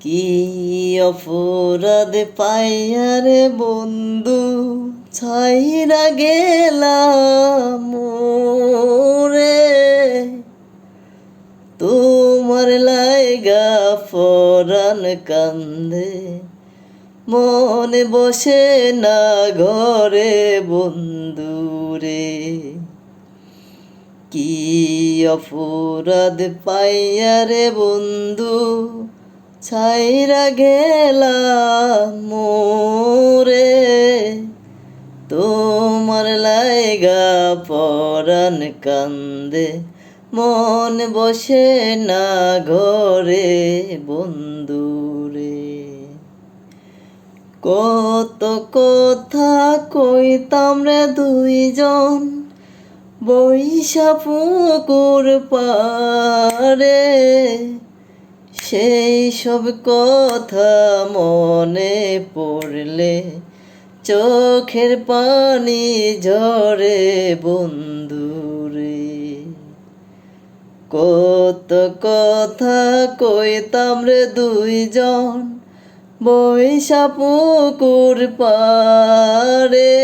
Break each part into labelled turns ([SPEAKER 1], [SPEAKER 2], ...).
[SPEAKER 1] কি অপরাধ পাইয়ারে বন্ধু, ছাইরা গেলাম রে তোমার লাইগা ফরান কান্দে, মনে বসে না ঘরে বন্ধু রে। কি অপরাধ পাইয়ারে বন্ধু ছাইরা গেলাম মোরে, তোমার লাইগা পরাণ কান্দে। মন বসে না ঘরে বন্ধুরে। কত কথা কইতাম রে দুইজন বৈশা পুকুর পারে সেই সব কথা মনে পড়লে চোখের পানি ঝরে বন্ধুরে কত কথা কইতাম রে দুইজন, বৈশা পুকুর পারে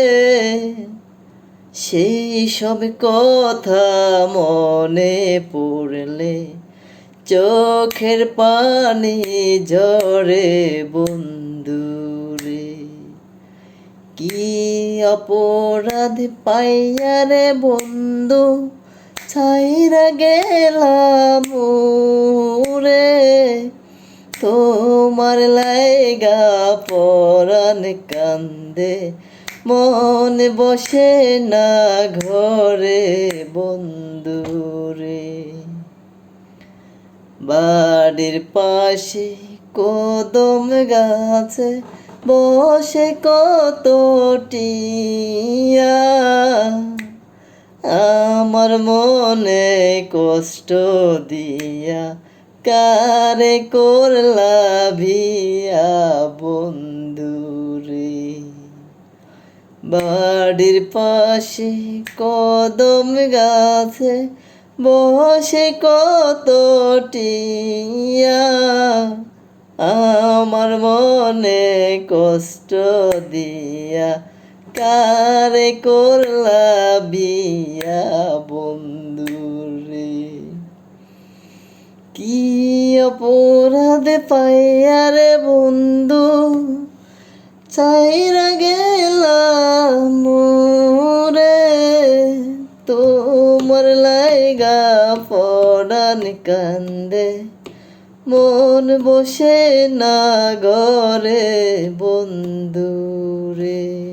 [SPEAKER 1] সেই সব কথা মনে পড়লে চোখের পানি ঝরে বন্ধুরে কি অপরাধ পাইয়ারে বন্ধু, ছাইরা গেলাম রে তোমার লাইগা পরাণ কান্দে, মন বসে না ঘরে বন্ধুরে বাড়ির পাশে কদম গাছে বসে কত টিয়া আমার মনে কষ্ট দিয়া কারে করলা ভিয়া বন্ধুরে বাড়ির পাশে কদম গাছে বসে কত টিয়া আমার মনে কষ্ট দিয়া। কারে করলা বিয়া বন্ধুরে? কি অপরাধ পাইয়ারে বন্ধু? চাইরা গেলাম লাইগা পড়ান কান্দে। মন বসে না ঘরে বন্ধুরে।